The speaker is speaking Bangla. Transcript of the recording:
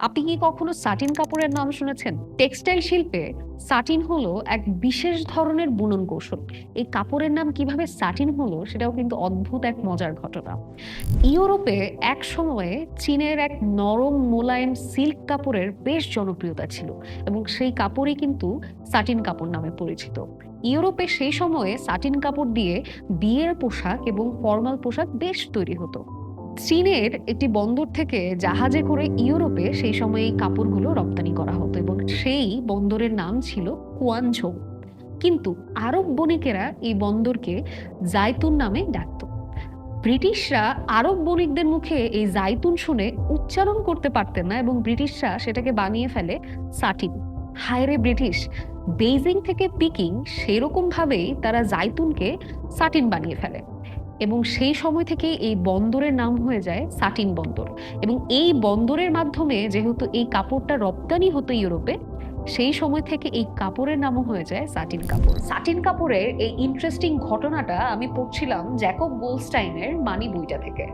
আপনি কি কখনো সাটিন কাপড়ের নাম শুনেছেন? টেক্সটাইল শিল্পে সাটিন হলো এক বিশেষ ধরনের বুনন কৌশল। এই কাপড়ের নাম কীভাবে সাটিন হলো সেটাও কিন্তু অদ্ভুত এক মজার ঘটনা। ইউরোপে এক সময়ে চীনের এক নরম মোলায়েম সিল্ক কাপড়ের বেশ জনপ্রিয়তা ছিল এবং সেই কাপড়ই কিন্তু সাটিন কাপড় নামে পরিচিত। ইউরোপে সেই সময়ে সাটিন কাপড় দিয়ে বিয়ের পোশাক এবং ফর্মাল পোশাক বেশ তৈরি হতো। চীনের একটি বন্দর থেকে জাহাজে করে ইউরোপে সেই সময় এই কাপড়গুলো রপ্তানি করা হতো এবং সেই বন্দরের নাম ছিল কুয়ানঝৌ কিন্তু আরব বণিকেরা এই বন্দরকে জাইতুন নামে ডাকত। ব্রিটিশরা আরব বণিকদের মুখে এই জাইতুন শুনে উচ্চারণ করতে পারতেন না এবং ব্রিটিশরা সেটাকে বানিয়ে ফেলে সাটিন। হায়রে ব্রিটিশ, বেইজিং থেকে পিকিং সেরকম ভাবেই তারা জাইতুনকে সাটিন বানিয়ে ফেলে। এবং সেই সময় থেকে এই বন্দরের নাম হয়ে যায় সাটিন বন্দর। এবং এই বন্দরের মাধ্যমে যেহেতু এই কাপড়টা রপ্তানি হতো ইউরোপে, সেই সময় থেকে এই কাপড়ের নামও হয়ে যায় সাটিন কাপড়। সাটিন কাপড়ের এই ইন্টারেস্টিং ঘটনাটা আমি পড়ছিলাম জ্যাকব গোলস্টাইনের মানি বইটা থেকে।